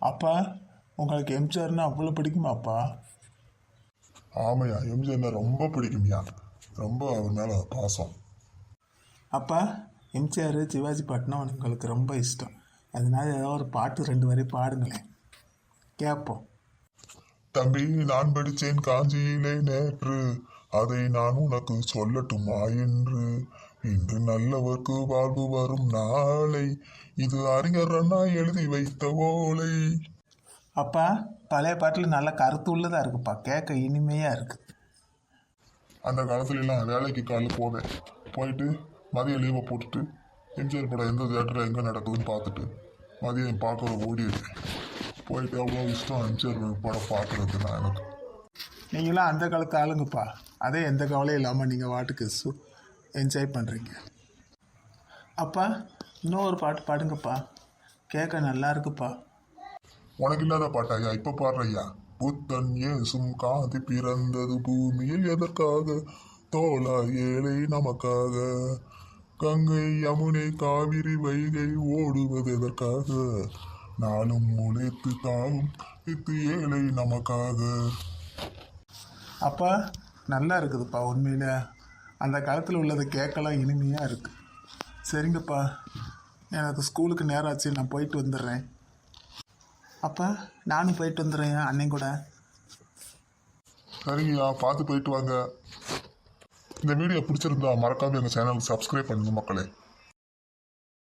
அப்பா உங்களுக்கு எம்ஜிஆர்னா அவ்வளோ பிடிக்குமாப்பா? ஆமையா எம்ஜிஆர் ரொம்ப பிடிக்கும்யா. ரொம்ப அவர் மேலே பாசம். அப்பா எம்ஜிஆர் சிவாஜி பாட்டுனா உங்களுக்கு ரொம்ப இஷ்டம். அதனால ஏதோ ஒரு பாட்டு ரெண்டு வரி பாடுங்களேன். கேட்போம் தம்பி நான் படித்தேன் காஞ்சியிலே நேற்று. அதை நான் உனக்கு சொல்லட்டுமா என்று இன்று நல்லவர்க்கு வாழ்வு வரும் நாளை. இது அறிஞர் அண்ணா எழுதி வைத்த ஓலை. அப்பா பழைய பாட்டில் நல்ல கருத்து உள்ளதாக இருக்குப்பா. கேட்க இனிமையாக இருக்குது அந்த காலத்துல எல்லாம் வேலைக்கு காலைல போவேன் போயிட்டு மதிய லீவை போட்டுட்டு எம்ஜிஆர் படம் எந்த தேட்டரில் எங்கே நடக்குதுன்னு பார்த்துட்டு மதியம் பார்க்குற ஓடிடுவேன் போயிட்டு அவ்வளோ இஷ்டம் எம்ஜிஆர் படம் பார்க்குறது நான் எனக்கு. நீங்களாம் அந்த காலத்து ஆளுங்கப்பா. அதே எந்த கவலையும் இல்லாமல் நீங்கள் வாட்டுக்கு சு என்ஜாய் பண்ணுறீங்க அப்பா இன்னொரு பாட்டு பாடுங்கப்பா. கேட்க நல்லா இருக்குப்பா. உனக்கு இல்லாத பாட்டாயா? இப்போ பாடுறையா? புத்தன் இயேசும் காந்தி பிறந்தது பூமியில் எதற்காக? தோலா ஏழை நமக்காக. கங்கை யமுனை காவிரி வைகை ஓடுவது எதற்காக? நாளும் உழைத்து தாவும் இத்து ஏழை நமக்காக. அப்பா நல்லா இருக்குதுப்பா உண்மையில. அந்த காலத்தில் உள்ளதை கேட்கலாம் இனிமையாக இருக்குது சரிங்கப்பா. எனக்கு ஸ்கூலுக்கு நேரம் ஆச்சு நான் போயிட்டு வந்துடுறேன். அப்பா நானும் போயிட்டு வந்துடுறேன் அண்ணன் கூட. சரிங்கய்யா பார்த்து போயிட்டு வாங்க. இந்த வீடியோ பிடிச்சிருந்தா மறக்காம எங்கள் சேனலுக்கு சப்ஸ்கிரைப் பண்ணுங்க மக்களே.